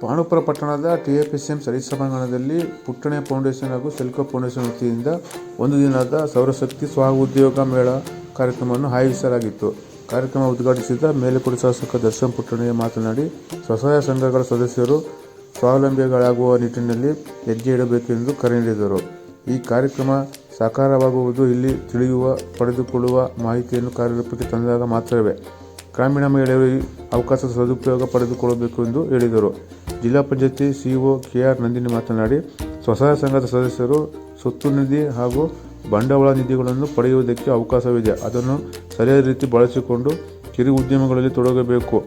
ಪಾಂಡುಪುರ ಪಟ್ಟಣದ ಟಿಎಪಿಸಿಎಂ ಸಭಾಂಗಣದಲ್ಲಿ ಪುಟ್ಟಣೆ ಫೌಂಡೇಶನ್ ಹಾಗೂ ಸೆಲ್ಕೋ ಫೌಂಡೇಶನ್ ವತಿಯಿಂದ ಒಂದು ದಿನದ ಸೌರಶಕ್ತಿ ಸ್ವ ಉದ್ಯೋಗ ಮೇಳ ಕಾರ್ಯಕ್ರಮವನ್ನು ಆಯೋಜಿಸಲಾಗಿತ್ತು. ಕಾರ್ಯಕ್ರಮ ಉದ್ಘಾಟಿಸಿದ ಮೇಲುಕುಡಿ ಶಾಸಕ ದರ್ಶನ್ ಪುಟ್ಟಣೆಯ ಮಾತನಾಡಿ, ಸ್ವಸಹಾಯ ಸಂಘಗಳ ಸದಸ್ಯರು ಸ್ವಾವಲಂಬಿಗಳಾಗುವ ನಿಟ್ಟಿನಲ್ಲಿ ಹೆಜ್ಜೆ ಇಡಬೇಕೆಂದು ಕರೆ ನೀಡಿದರು. ಈ ಕಾರ್ಯಕ್ರಮ ಸಾಕಾರವಾಗುವುದು ಇಲ್ಲಿ ತಿಳಿಯುವ, ಪಡೆದುಕೊಳ್ಳುವ ಮಾಹಿತಿಯನ್ನು ಕಾರ್ಯರೂಪಕ್ಕೆ ತಂದಾಗ ಮಾತ್ರವೇ. ಗ್ರಾಮೀಣ ಮಹಿಳೆಯರು ಈ ಅವಕಾಶದ ಸದುಪಯೋಗ ಪಡೆದುಕೊಳ್ಳಬೇಕು ಎಂದು ಹೇಳಿದರು. ಜಿಲ್ಲಾ ಪಂಚಾಯತಿ ಸಿಇಒ ಕೆಆರ್ ನಂದಿನಿ ಮಾತನಾಡಿ, ಸ್ವಸಹಾಯ ಸಂಘದ ಸದಸ್ಯರು ಸ್ವತ್ತು ನಿಧಿ ಹಾಗೂ ಬಂಡವಾಳ ನಿಧಿಗಳನ್ನು ಪಡೆಯುವುದಕ್ಕೆ ಅವಕಾಶವಿದೆ. ಅದನ್ನು ಸರಿಯಾದ ರೀತಿ ಬಳಸಿಕೊಂಡು ಕಿರು ಉದ್ಯಮಗಳಲ್ಲಿ ತೊಡಗಬೇಕು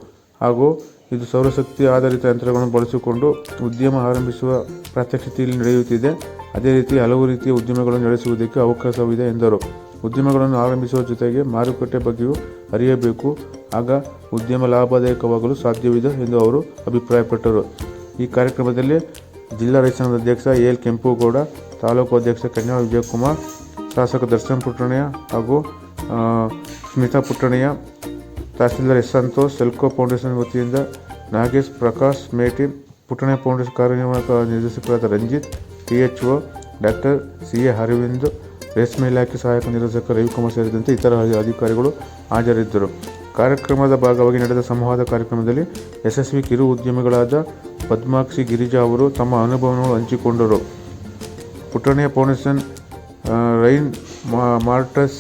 ಹಾಗೂ ಇದು ಸೌರಶಕ್ತಿ ಆಧಾರಿತ ಯಂತ್ರಗಳನ್ನು ಬಳಸಿಕೊಂಡು ಉದ್ಯಮ ಆರಂಭಿಸುವ ಪ್ರಾತ್ಯಕ್ಷತೆಯಲ್ಲಿ ನಡೆಯುತ್ತಿದೆ. ಅದೇ ರೀತಿ ಹಲವು ರೀತಿಯ ಉದ್ಯಮಗಳನ್ನು ನಡೆಸುವುದಕ್ಕೆ ಅವಕಾಶವಿದೆ ಎಂದರು. ಉದ್ಯಮಗಳನ್ನು ಆರಂಭಿಸುವ ಜೊತೆಗೆ ಮಾರುಕಟ್ಟೆ ಬಗ್ಗೆಯೂ ಅರಿಯಬೇಕು. ಆಗ ಉದ್ಯಮ ಲಾಭದಾಯಕವಾಗಲು ಸಾಧ್ಯವಿದೆ ಎಂದು ಅವರು ಅಭಿಪ್ರಾಯಪಟ್ಟರು. ಈ ಕಾರ್ಯಕ್ರಮದಲ್ಲಿ ಜಿಲ್ಲಾ ರೈತ ಸಂಘದ ಅಧ್ಯಕ್ಷ ಎಲ್ ಕೆಂಪುಗೌಡ, ತಾಲೂಕು ಅಧ್ಯಕ್ಷ ಕನ್ಯಾ ವಿಜಯಕುಮಾರ್, ಶಾಸಕ ದರ್ಶನ್ ಪುಟ್ಟಣಯ್ಯ ಹಾಗೂ ಸ್ಮಿತಾ ಪುಟ್ಟಣಯ್ಯ, ತಹಸೀಲ್ದಾರ್ ಎಸ್ ಸಂತೋಷ್ ಸೆಲ್ಕೋ ಫೌಂಡೇಶನ್ ವತಿಯಿಂದ ನಾಗೇಶ್ ಪ್ರಕಾಶ್ ಮೇಟಿ ಪುಟ್ಟಣೆ ಫೌಂಡೇಶನ್ ಕಾರ್ಯನಿರ್ವಾಹಕ ನಿರ್ದೇಶಕರಾದ Ranjith, T H O, doctor C A Aravind, ರೇಷ್ಮೆ ಇಲಾಖೆ ಸಹಾಯಕ ನಿರ್ದೇಶಕ ರವಿಕುಮಾರ್ ಸೇರಿದಂತೆ ಇತರ ಅಧಿಕಾರಿಗಳು ಹಾಜರಿದ್ದರು. ಕಾರ್ಯಕ್ರಮದ ಭಾಗವಾಗಿ ನಡೆದ ಸಂವಾದ ಕಾರ್ಯಕ್ರಮದಲ್ಲಿ ಯಶಸ್ವಿ ಕಿರು ಉದ್ಯಮಿಗಳಾದ ಪದ್ಮಾಕ್ಷಿ ಗಿರಿಜಾ ಅವರು ತಮ್ಮ ಅನುಭವಗಳು ಹಂಚಿಕೊಂಡರು. ಪುಟ್ಟಣೆಯ foundation rain matters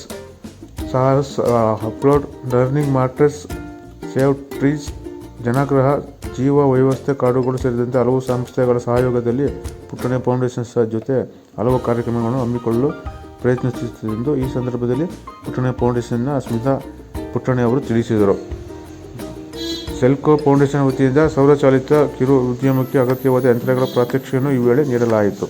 Sahas upload learning matters save trees, Janaagraha, ಜೀವ ವ್ಯವಸ್ಥೆ ಕಾಡುಗಳು ಸೇರಿದಂತೆ ಹಲವು ಸಂಸ್ಥೆಗಳ ಸಹಯೋಗದಲ್ಲಿ ಪುಟ್ಟಣೆ ಫೌಂಡೇಶನ್ ಜೊತೆ ಹಲವು ಕಾರ್ಯಕ್ರಮಗಳನ್ನು ಹಮ್ಮಿಕೊಳ್ಳಲು ಪ್ರಯತ್ನಿಸುತ್ತಿದೆ ಎಂದು ಈ ಸಂದರ್ಭದಲ್ಲಿ ಪುಟ್ಟಣೆ ಫೌಂಡೇಶನ್ನ ಸ್ಮಿತಾ ಪುಟ್ಟಣೆ ಅವರು ತಿಳಿಸಿದರು. ಸೆಲ್ಕೋ ಫೌಂಡೇಶನ್ ವತಿಯಿಂದ ಸೌರಚಾಲಿತ ಕಿರು ಉದ್ಯಮಕ್ಕೆ ಅಗತ್ಯವಾದ ಯಂತ್ರಗಳ ಪ್ರಾತ್ಯಕ್ಷಿಕೆಯನ್ನು ಈ ವೇಳೆ ನೀಡಲಾಯಿತು.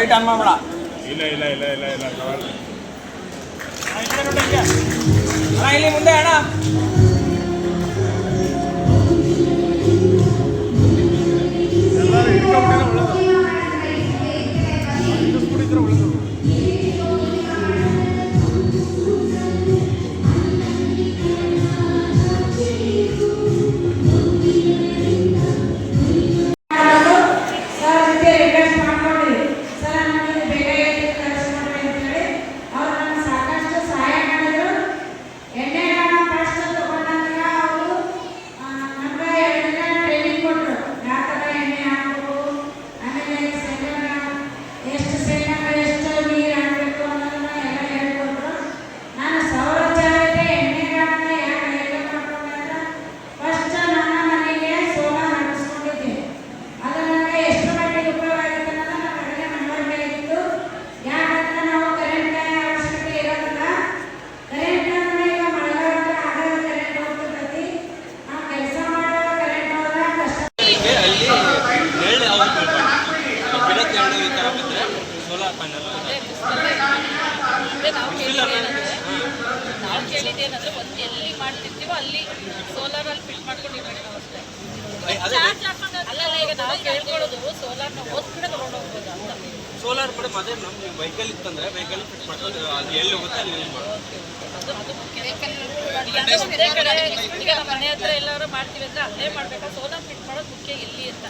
ಲೈಟ್ ಆನ್ ಮಾಡೋಣ ಇಲ್ಲ ಇಲ್ಲ ಇಲ್ಲ ಇಲ್ಲ ಇಲ್ಲ ಇಲ್ಲಿ ಮುಂದೆ ಅಣ್ಣ. ಅದೇ ನಾವು ಕೇಳಿದ್ದು ಏನಂದ್ರೆ ಒಂದು ಎಲ್ಲಿ ಮಾಡ್ತಿರ್ತೀವೋ ಅಲ್ಲಿ ಸೋಲಾರಲ್ಲಿ ಫಿಟ್ ಮಾಡ್ಕೊಂಡು ಇರ್ಬೇಕು ನಾವು ಅಷ್ಟೇ ಅದೇ ಅಲ್ಲಲ್ಲ ಈಗ ನಾವು ಕೇಳ್ಕೊಳ್ಳೋದು ಸೋಲಾರ್ನ ಓದ್ ಕಡೆ ತಗೊಂಡು ಹೋಗ್ಬೋದು ಅಂತ ಸೋಲಾರ್ ಮೇಡಮ್ ಅದೇ ನಮ್ಮ ವೆಹಿಕಲ್ ಇತ್ತಂದ್ರೆ ವೆಹಿಕಲ್ ಫಿಟ್ ಮಾಡ್ಕೊಂಡು ಅದು ಎಲ್ಲಿ ಹೋಗುತ್ತೆ ಅಲ್ಲಿ ಯೂಸ್ ಒಂದೇ ನಮ್ಮ ಮನೆ ಹತ್ರ ಎಲ್ಲರೂ ಮಾಡ್ತೀವಿ ಅಂದ್ರೆ ಅಲ್ಲೇ ಮಾಡ್ಬೇಕಾ ಸೋಲಾರ್ ಫಿಟ್ ಮಾಡೋದು ಮುಖ್ಯ ಎಲ್ಲಿ ಅಂತ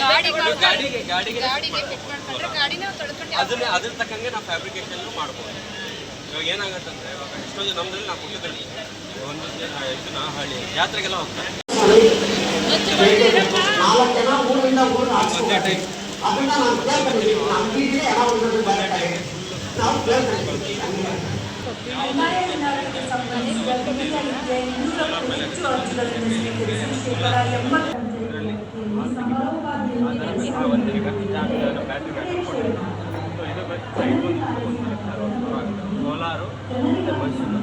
ಗಾಡಿಗೆ ಗಾಡಿಗೆ ಗಾಡಿಗೆ ಫಿಟ್ ಮಾಡ್ಕೊಂಡ್ರೆ ಗಾಡಿನ ತೊಳ್ಕೊಂಡು ಅದನ್ನ ಅದ್ರ ತಕ್ಕಂಗೆ ನಾವು ಫ್ಯಾಬ್ರಿಕೇಶನ್ ಮಾಡ್ಬೋದು ಇವಾಗ ಏನಾಗತ್ತಂದ್ರೆ ಇವಾಗ ಎಷ್ಟೊಂದು ನಮ್ಮದ್ರಲ್ಲಿ ನಾವು ಪುಟ್ಟದಲ್ಲಿ ಒಂದು ದಿನ ಇದನ್ನ ಹಳ್ಳಿ ಜಾತ್ರೆಗೆಲ್ಲ ಹೋಗ್ತಾರೆ ನಾಲ್ಕು ಇನ್ನೂರಕ್ಕೂ ಹೆಚ್ಚು ಅರ್ಜಿಗಳನ್ನು ಸ್ವೀಕರಿಸಿ ಶೇಕಡ ಟೈಮ್ ಅದನ್ನ ನಾನು ಕೇಳ್ಕೊಂಡಿದ್ದೀನಿ ನಮ್ಮ ಬೀದಿಲೇ ಎಲ್ಲ ಒಂದೊಂದು ಬರ್ತಾರೆ ನಾವು ಕೇಳ್ಕೊಂಡಿದ್ದೀವಿ ಒಂದು ಈಗ ಬ್ಯಾಟ್ರಿ ಬ್ಯಾಕಪ್ ಸೊ ಇದು ಸೈಡ್ ಒಂದು ಸೋಲಾರು ಮತ್ತು ಮಷಿನ್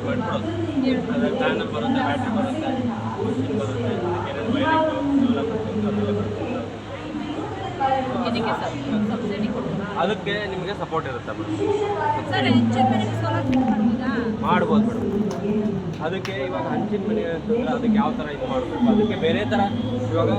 ಫಿಟ್ ಅದ್ರ ಬರುತ್ತೆ ಬ್ಯಾಟ್ರಿ ಬರುತ್ತೆ ಮಷಿನ್ ಬರುತ್ತೆ ಏನೇನು ವೈರಿಂಗು ಅದಕ್ಕೆ ನಿಮಗೆ ಸಪೋರ್ಟ್ ಇರುತ್ತೆ ಮೇಡಮ್ ಮಾಡ್ಬೋದಾ? ಮಾಡ್ಬೋದು ಮೇಡಮ್ ಅದಕ್ಕೆ ಇವಾಗ ಹಂಚಿನ ಮನೆ ಅಂತಂದ್ರೆ ಅದಕ್ಕೆ ಯಾವ ಥರ ಇದು ಮಾಡಬೇಕು? ಅದಕ್ಕೆ ಬೇರೆ ಥರ ಇವಾಗ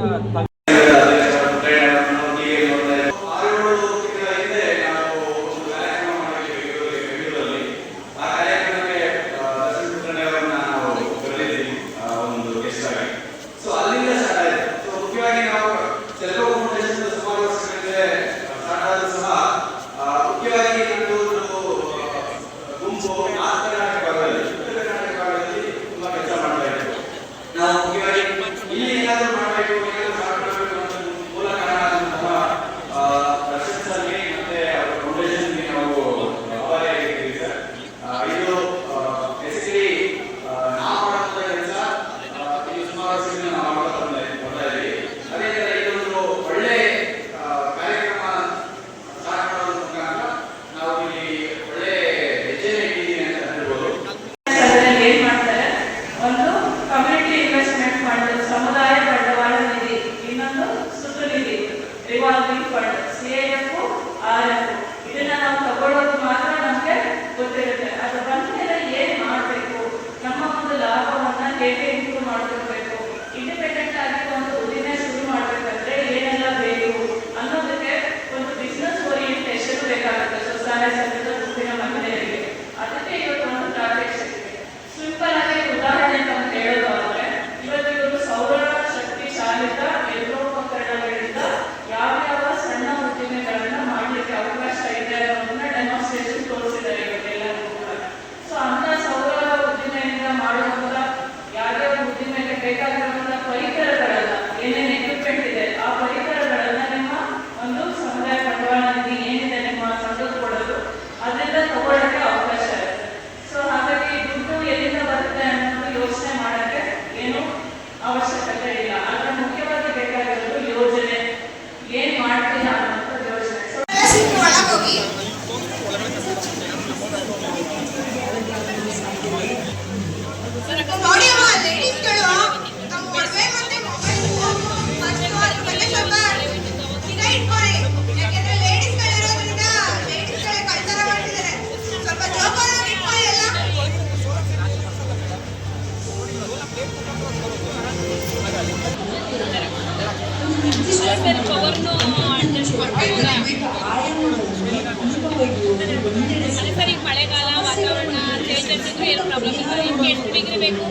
ಸರಿ ಮಳೆಗಾಲ ವಾತಾವರಣ ಚೇಂಜಸ್ ಇದ್ರೆ ಏನು ಪ್ರಾಬ್ಲಮ್ ಇಲ್ಲ ಹಿಂಗೆ ಎಷ್ಟು ಡಿಗ್ರಿ ಬೇಕು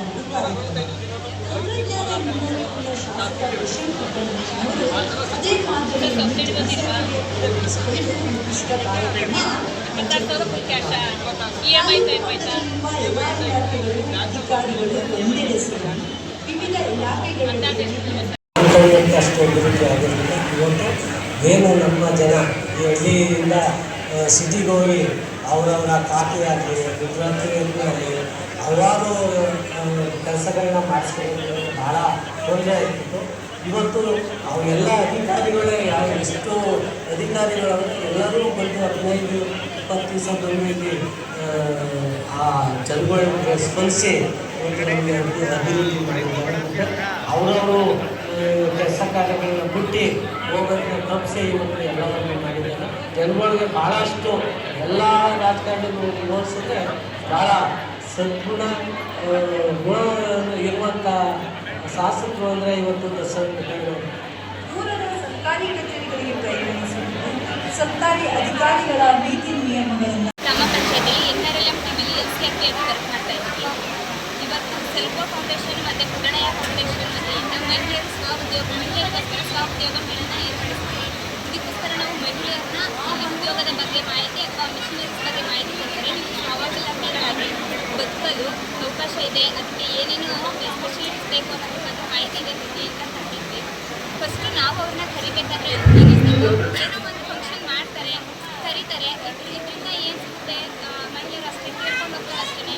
ಸಬ್ಸಿಡಿ ಬಂದಿಲ್ವಾ ಇಪ್ಪತ್ತಾರು ಸಾವಿರ full cash E M I type ಆಯ್ತಾ ಅಂದಾಜು ಎಷ್ಟು ಇವತ್ತು ಏನು ನಮ್ಮ ಜನ ಈ ಹಳ್ಳಿಯಿಂದ ಸಿಟಿಗೆ ಹೋಗಿ ಅವರವರ ಖಾತೆ ಆಗಲಿ ಗುಜರಾತಿಯಲ್ಲಿ ಆಗಲಿ ಹಲವಾರು ಕೆಲಸಗಳನ್ನ ಮಾಡಿಸ್ಕೊಂಡು ಭಾಳ ತೊಂದರೆ ಆಗ್ತಿತ್ತು. ಇವತ್ತು ಅವೆಲ್ಲ ಅಧಿಕಾರಿಗಳೇ ಯಾವ ಎಷ್ಟು ಅಧಿಕಾರಿಗಳು ಎಲ್ಲರೂ ಬಂದು ಹದಿನೈದು, ಇಪ್ಪತ್ತು ದಿವಸ ಬಂದು ಇಲ್ಲಿ, ಆ ಜನಗಳಿಗೆ ಸ್ಪಂದಿಸಿ ನಮಗೆ ಅಭಿ- ಅಭಿವೃದ್ಧಿ ಮಾಡಿದ್ದಾರೆ. ಅವರವರು ಕೆಲಸ ಕಾರ್ಯಗಳನ್ನ ಬಿಟ್ಟು ಹೋಗೋದನ್ನ ತಪ್ಪಿಸಿ ಇವತ್ತು ಎಲ್ಲವನ್ನು ಮಾಡಿದ್ದಾರೆ. ಜನಗಳಿಗೆ ಭಾಳಷ್ಟು ಎಲ್ಲ ರಾಜಕಾರಣಿಗಳು ಹೋಲಿಸಿದ್ರೆ ಭಾಳ ಸದ್ಗುಣ ಗುಣ ಇರುವಂಥ ಶಾಸಕರು ಅಂದರೆ ಇವತ್ತು ಸರ್ಕಾರಿ ಕಚೇರಿಗಳಿಗೆ ಪ್ರಯಾಣಿಸುವುದು ಸರ್ಕಾರಿ ಅಧಿಕಾರಿಗಳ ನೀತಿ ನಿಯಮಗಳನ್ನು ನಮ್ಮ ಪಂಚಾಯತಿಯಲ್ಲಿ ಎನ್ ಆರ್ ಎಲ್ ಎಂ ಟಿವಿಲಿ ಎಸ್ ಕೆ ಕೆ ವರ್ಕ್ ಮಾಡ್ತಾ ಇದ್ದೀವಿ ಸೆಲ್ಫೋ ಫೌಂಡೇಶನ್ ಮತ್ತು ಪುಟ್ಟಣಯ್ಯ ಫೌಂಡೇಶನ್ ವತಿಯಿಂದ ಮಹಿಳೆಯರು ಸ್ವಉದ್ಯೋಗ ಮಹಿಳೆಯರಿಗೋಸ್ಕರ ಸ್ವಉದ್ಯೋಗ ಮೇಳನ ಏರ್ಪಡಿಸ್ತೀವಿ ಇದಕ್ಕೋಸ್ಕರ ನಾವು ಮಹಿಳೆಯರನ್ನ ಈ ಉದ್ಯೋಗದ ಬಗ್ಗೆ ಮಾಹಿತಿ ಅಥವಾ ಮಿಷನರೀಸ್ ಬಗ್ಗೆ ಮಾಹಿತಿ ಕೊಡ್ತಾರೆ ನೀವು ಸ್ವಾವಲಂಬಿಗಳಾಗಿ ಬದುಕಲು ಅವಕಾಶ ಇದೆ, ಅದಕ್ಕೆ ಏನೇನು ಫೆಸಿಲಿಟೀಸ್ ಬೇಕು ಅನ್ನೋದ್ರ ಬಗ್ಗೆ ಮಾಹಿತಿ ಇದೆ ಅಂತ ಹೇಳ್ತೀವಿ ಫಸ್ಟು ನಾವು ಅವ್ರನ್ನ ಕರಿಬೇಕಾದ್ರೆ ಏನೋ ಒಂದು ಫಂಕ್ಷನ್ ಮಾಡ್ತಾರೆ ಕರೀತಾರೆ ಇದರಿಂದ ಏನು ಸಿಗುತ್ತೆ ಆ, ಮಹಿಳೆಯರು ಅಷ್ಟೇ ಕೇಳ್ಕೊಂಡು ಹೋಗ್ತಾರೆ ಅಷ್ಟೇ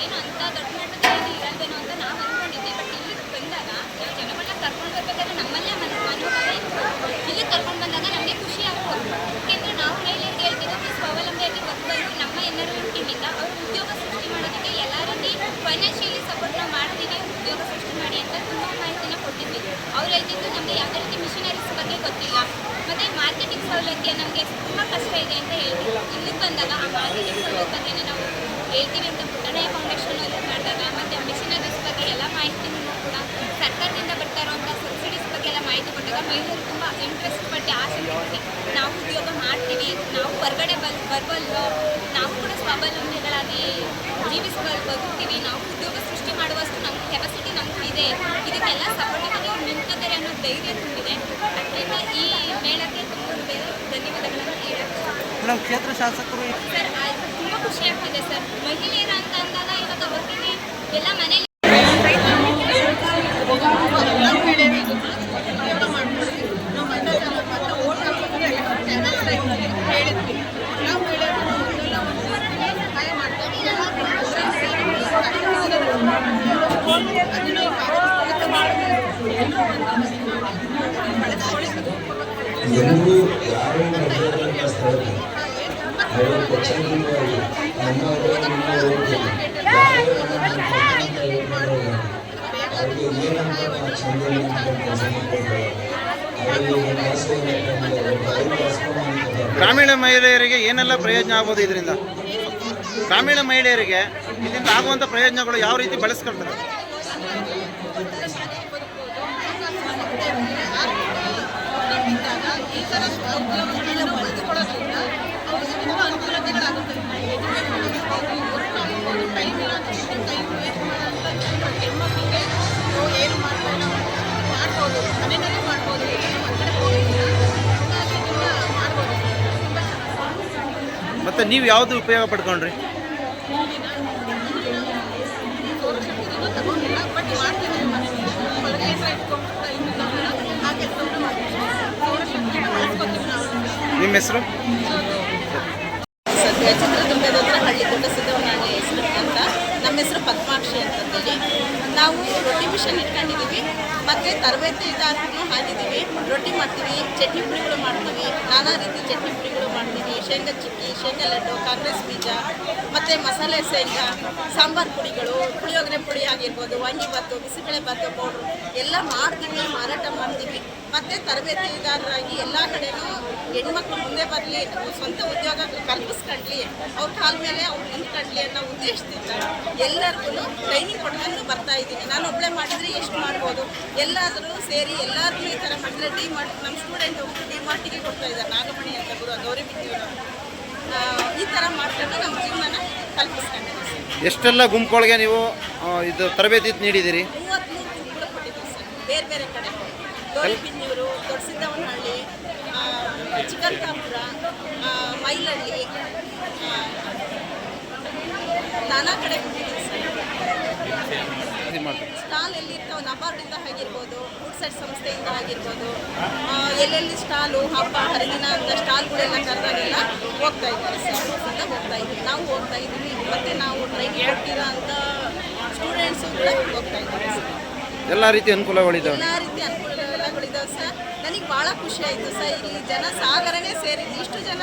ಏನು ಅಂತ ದೊಡ್ಡ ಮಟ್ಟದಲ್ಲಿ ಏನು ಇರಲ್ವೇನೋ ಅಂತ ನಾವು ಅಂದ್ಕೊಂಡಿದ್ದೆ ಬಟ್ ಇಲ್ಲಿಗೆ ಬಂದಾಗ ನಾವು ಜನಗಳನ್ನ ಕರ್ಕೊಂಡು ಬರ್ಬೇಕಾದ್ರೆ ನಮ್ಮಲ್ಲೇ ಮನ ಮನೋಭಾವ ಇತ್ತು ಇಲ್ಲಿ ಕರ್ಕೊಂಡು ಬಂದಾಗ ನಮಗೆ ಖುಷಿ ಆಗ್ತು ಯಾಕೆಂದರೆ ನಾವು ಮಹಿಳೆಯರಿಗೆ ಹೇಳ್ತಿದ್ದು ಸ್ವಾವಲಂಬಿಯಾಗಿ ಬದುಕಲು ನಮ್ಮ ಎಲ್ಲರೂ ಟೀಮಿಂದ ಅವರು ಉದ್ಯೋಗ ಸೃಷ್ಟಿ ಮಾಡೋದಕ್ಕೆ ಎಲ್ಲ ರೀತಿ ಫೈನಾನ್ಷಿಯಲಿ ಸಪೋರ್ಟ್ ನಾವು ಮಾಡ್ತೀವಿ ಉದ್ಯೋಗ ಸೃಷ್ಟಿ ಮಾಡಿ ಅಂತ ತುಂಬ ಮಾಹಿತಿನ ಕೊಟ್ಟಿದ್ವಿ ಅವ್ರು ಹೇಳ್ತಿದ್ದು ನಮಗೆ ಯಾವುದೇ ರೀತಿ ಮಿಷನರೀಸ್ ಬಗ್ಗೆ ಗೊತ್ತಿಲ್ಲ ಮತ್ತು ಮಾರ್ಕೆಟಿಂಗ್ ಸೌಲಭ್ಯ ನಮಗೆ ತುಂಬ ಕಷ್ಟ ಇದೆ ಅಂತ ಹೇಳ್ತಿದ್ರು ಇಲ್ಲಿಗೆ ಬಂದಾಗ ಆ ಮಾರ್ಕೆಟಿಂಗ್ ಸೌಲಭ್ಯ ಬಗ್ಗೆ ನಾವು ಹೇಳ್ತೀವಿ ಅಂತ ಪುಟ್ಟಣಯ್ಯ ಫೌಂಡೇಶನ್ ಅಲ್ಲಿ ಮಾಡಿದಾಗ ಮತ್ತು ಮಿಷನರೀಸ್ ಬಗ್ಗೆ ಎಲ್ಲ ಮಾಹಿತಿನೂ ಕೂಡ ಸರ್ಕಾರದಿಂದ ಬರ್ತಾ ಇರುವಂಥ ಸಬ್ಸಿಡೀಸ್ ಬಗ್ಗೆ ಎಲ್ಲ ಮಾಹಿತಿ ಕೊಟ್ಟಾಗ ಮಹಿಳೆಯರು ತುಂಬ ಇಂಟ್ರೆಸ್ಟ್ ಪಟ್ಟು ಆಸಕ್ತಿ ಪಟ್ಟು ನಾವು ಉದ್ಯೋಗ ಮಾಡ್ತೀವಿ ನಾವು ಹೊರಗಡೆ ಬಲ್ ಬರ್ಬಲ್ಲು ನಾವು ಕೂಡ ಸ್ವಾವಲಂಬಿಗಳಾಗಿ ಜೀವಿಸಬಲ್ ಬದುಕ್ತೀವಿ ನಾವು ಉದ್ಯೋಗ ಸೃಷ್ಟಿ ಮಾಡುವಷ್ಟು ನಮ್ಮ ಕೆಪಾಸಿಟಿ ನಮ್ಗೆ ಇದೆ. ಇದಕ್ಕೆಲ್ಲ ಸಪೋರ್ಟಿವ್ ಆಗಿ ಅವ್ರು ನಿಂತಿದ್ದಾರೆ ಅನ್ನೋ ಧೈರ್ಯ ತುಂಬಿದೆ. ಅದರಿಂದ ಈ ಮೇಳಕ್ಕೆ ತುಂಬ ಧನ್ಯವಾದಗಳನ್ನು ಹೇಳಕ್ಕೆ ಮೇಡಮ್ ಕ್ಷೇತ್ರ ಶಾಸಕರು ಸರ್ ತುಂಬ ಖುಷಿ ಆಗ್ತಿದೆ ಸರ್. ಮಹಿಳೆಯರ ಅಂತ ಅಂದಾಗ ಇವಾಗ ಅವ್ರಿಗೆ ಎಲ್ಲ ಮನೇಲಿ ಗ್ರಾಮೀಣ ಮಹಿಳೆಯರಿಗೆ ಏನೆಲ್ಲ ಪ್ರಯೋಜನ ಆಗ್ಬೋದು ಇದರಿಂದ? ಗ್ರಾಮೀಣ ಮಹಿಳೆಯರಿಗೆ ಇದರಿಂದ ಆಗುವಂಥ ಪ್ರಯೋಜನಗಳು ಯಾವ ರೀತಿ ಬಳಸ್ಕೊಳ್ತಾರೆ? ಮತ್ತು ನೀವು ಯಾವುದು ಉಪಯೋಗ ಪಡ್ಕೊಂಡ್ರಿ ನಿಮ್ಮ ಹೆಸರು? ಚಿತ್ರದುರ್ಗದ ಹತ್ರ ಹಳ್ಳಿ ಸಿದ್ದವನಾಗಿ ಹೆಸರು ಅಂತ. ನಮ್ಮ ಹೆಸರು ಪದ್ಮಾಕ್ಷಿ ಅಂತಂದೇಳಿ. ನಾವು ರೊಟ್ಟಿ ಮಿಷನ್ ಇಟ್ಕೊಂಡಿದ್ದೀವಿ ಮತ್ತು ತರಬೇತಿ ಇದಾದ್ರೂ ಹಾಕಿದ್ದೀವಿ ರೊಟ್ಟಿ ಮಾಡ್ತೀವಿ, ಚಟ್ನಿ ಪುಡಿಗಳು ಮಾಡ್ತೀವಿ, ನಾನಾ ರೀತಿ ಚಟ್ನಿ ಪುಡಿಗಳು ಮಾಡ್ತೀವಿ. ಶೇಂಗಾ ಚಿಕ್ಕಿ, ಶೇಂಗಾ ಲಡ್ಡು, ಕಾಂಗ್ರೆಸ್ ಬೀಜ, ಮತ್ತು ಮಸಾಲೆ ಶೇಂಗಾ, ಸಾಂಬಾರ್ ಪುಡಿಗಳು, ಪುಳಿಯೋಗರೆ ಪುಡಿ ಆಗಿರ್ಬೋದು ವಾಂಗಿಬಾತು ಬಿಸಿಬೇಳೆ ಬಾತು, ಪೌಡ್ರು ಎಲ್ಲ ಮಾಡ್ತೀವಿ, ಮಾರಾಟ ಮಾಡ್ತೀವಿ. ಮತ್ತೆ ತರಬೇತಿದಾರರಾಗಿ ಎಲ್ಲ ಕಡೆನೂ ಹೆಣ್ಮಕ್ಳು ಮುಂದೆ ಬರಲಿ ಸ್ವಂತ ಉದ್ಯೋಗ ಕಲ್ಪಿಸ್ಕೊಂಡ್ಲಿ ಅವ್ರ ಕಾಲ ಮೇಲೆ ಅವ್ರು ನಿಂತ್ಕೊಂಡ್ಲಿ ಅನ್ನೋ ಉದ್ದೇಶದಿಂದ ಎಲ್ಲರಿಗೂ ಟ್ರೈನಿಂಗ್ ಕೊಟ್ಕೊಂಡು ಬರ್ತಾ ಇದ್ದೀನಿ. ನಾನು ಒಬ್ಬಳೆ ಮಾಡಿದ್ರೆ ಎಷ್ಟು ಮಾಡ್ಬೋದು? ಎಲ್ಲಾದರೂ ಸೇರಿ ಎಲ್ಲರೂ ಈ ಥರ ಮಾಡಿದ್ರೆ ಡಿ ಮಾಡಿ ನಮ್ಮ ಸ್ಟೂಡೆಂಟ್ ಒಬ್ಬರು ಡಿ ಮಾರ್ಟಿಗೆ ಕೊಡ್ತಾ ಇದ್ದಾರೆ. ನಾಗಮಣಿ ಅಂತ ಗುರು ಗೌರಿ ಬಿಟ್ಟಿರೋರು. ಈ ಥರ ಮಾಡ್ಕೊಂಡು ನಮ್ಮ ಜೀವನ ಕಲ್ಪಿಸ್ಕೊಂಡಿದ್ದೀವಿ ಎಷ್ಟೆಲ್ಲ ಗುಂಪುಗಳಿಗೆ ನೀವು ಇದು ತರಬೇತಿ ನೀಡಿದ್ದೀರಿ? ಮೂವತ್ತ್ಮೂರು ಗುಂಪುಗಳು ಕೊಟ್ಟಿದ್ದೀವಿ ಸರ್. ಬೇರೆ ಬೇರೆ ಕಡೆ. ಗೌರಿಬಿನ್ನೂರು ದೊಡ್ಡಸಿದ್ದವನಹಳ್ಳಿ ಚಿಕ್ಕಂತಾಪುರ ಮೈಲಳ್ಳಿ ನಾನಾ ಕಡೆ ಸ್ಟಾಲ್ ಎಲ್ಲಿ ಇರ್ತಾವೆ? ನಬಾರ್ಡಿಂದ ಆಗಿರ್ಬೋದು ಫುಡ್ ಸೆಟ್ ಸಂಸ್ಥೆಯಿಂದ ಆಗಿರ್ಬೋದು ಎಲ್ಲೆಲ್ಲಿ ಸ್ಟಾಲು ಹಬ್ಬ ಹರಿದಿನ ಅಂತ ಸ್ಟಾಲ್ಗಳೆಲ್ಲ ಕರೆದಾಗೆಲ್ಲ ಹೋಗ್ತಾ ಇದ್ದಾರೆ ಸರ್. ಹೋಗ್ತಾ ಇದ್ದೀವಿ. ನಾವು ಹೋಗ್ತಾ ಇದ್ದೀವಿ. ಮತ್ತೆ ನಾವು ಟ್ರೈನ್ ಕೊಡ್ತೀರಾ ಅಂತ ಸ್ಟೂಡೆಂಟ್ಸು ಕೂಡ ಹೋಗ್ತಾ ಇದ್ದಾರೆ ಎಲ್ಲ ರೀತಿ ಅನುಕೂಲಗಳಿದ್ದಾವೆ? ಎಲ್ಲ ರೀತಿ ಅನುಕೂಲ ಸರ್? ನನಗೆ ಭಾಳ ಖುಷಿ ಆಯಿತು ಸರ್. ಇಲ್ಲಿ ಜನ ಸಾಗರನೇ ಸೇರಿದ್ದು ಇಷ್ಟು ಜನ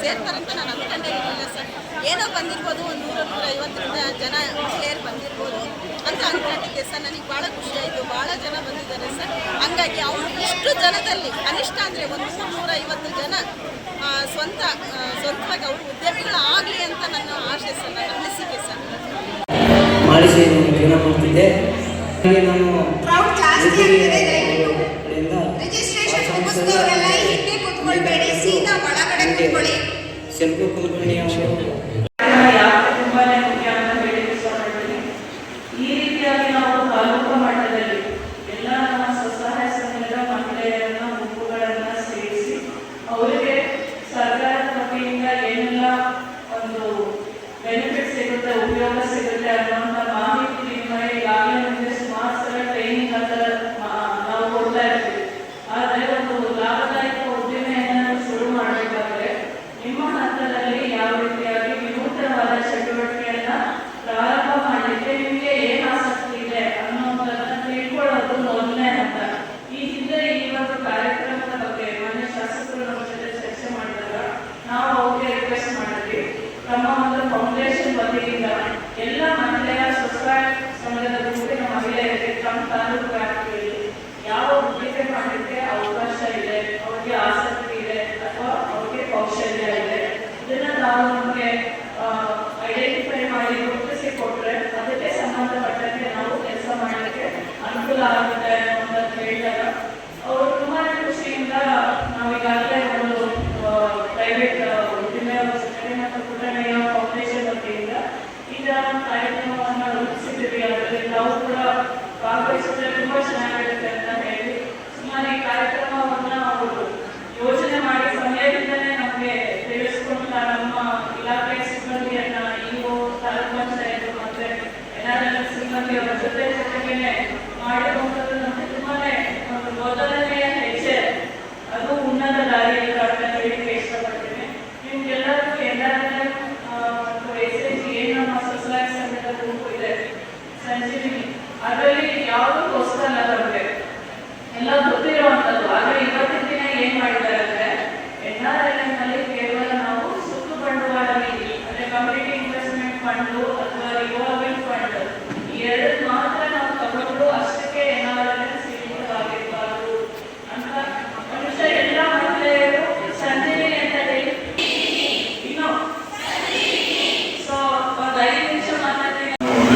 ಸೇರ್ತಾರಂತ ನಾನು ಅನ್ಕೊಂಡೇ ಇರಲಿಲ್ಲ ಸರ್. ಏನೋ ಬಂದಿರ್ಬೋದು ಒಂದು ನೂರ ನೂರ ಐವತ್ತರಿಂದ ಜನ ಸೇರ್ ಬಂದಿರ್ಬೋದು ಅಂತ ಅಂದ್ಕೊಂಡಿದ್ದೆ ಸರ್. ನನಗೆ ಭಾಳ ಖುಷಿ ಆಯಿತು. ಭಾಳ ಜನ ಬಂದಿದ್ದಾರೆ ಸರ್. ಹಂಗಾಗಿ ಅವರು ಇಷ್ಟು ಜನದಲ್ಲಿ ಕನಿಷ್ಠ ಅಂದರೆ ಒಂದು ನೂರ ನೂರ ಐವತ್ತು ಜನ ಸ್ವಂತ ಸ್ವಂತವಾಗಿ ಅವರು ಉದ್ಯಮಿಗಳಾಗಲಿ ಅಂತ ನನ್ನ ಆಶೆ ಸರ್ ನನ್ನ ಅನಿಸಿಕೆ ಸರ್. ಮಾಡಿಸಿ ಪ್ರೌಡ್ ಕೊಡ್ತಿದ್ದೆ ನಾನು 怎么会不知道呢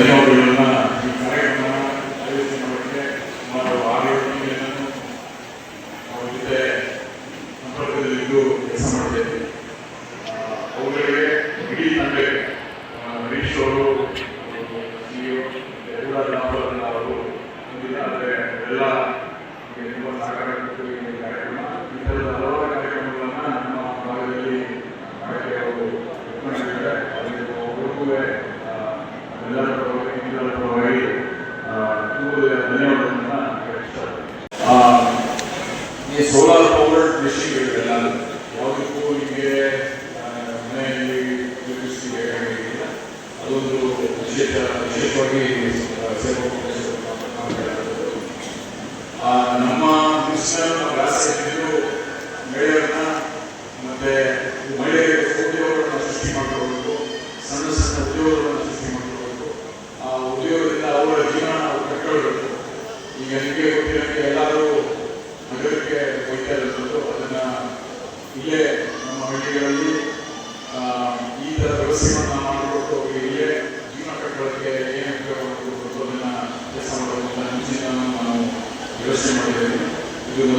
Señor. ವಿಶೇಷವಾಗಿ ನಮ್ಮ ಮಿನಿಸ್ಟರ್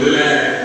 முதல்ல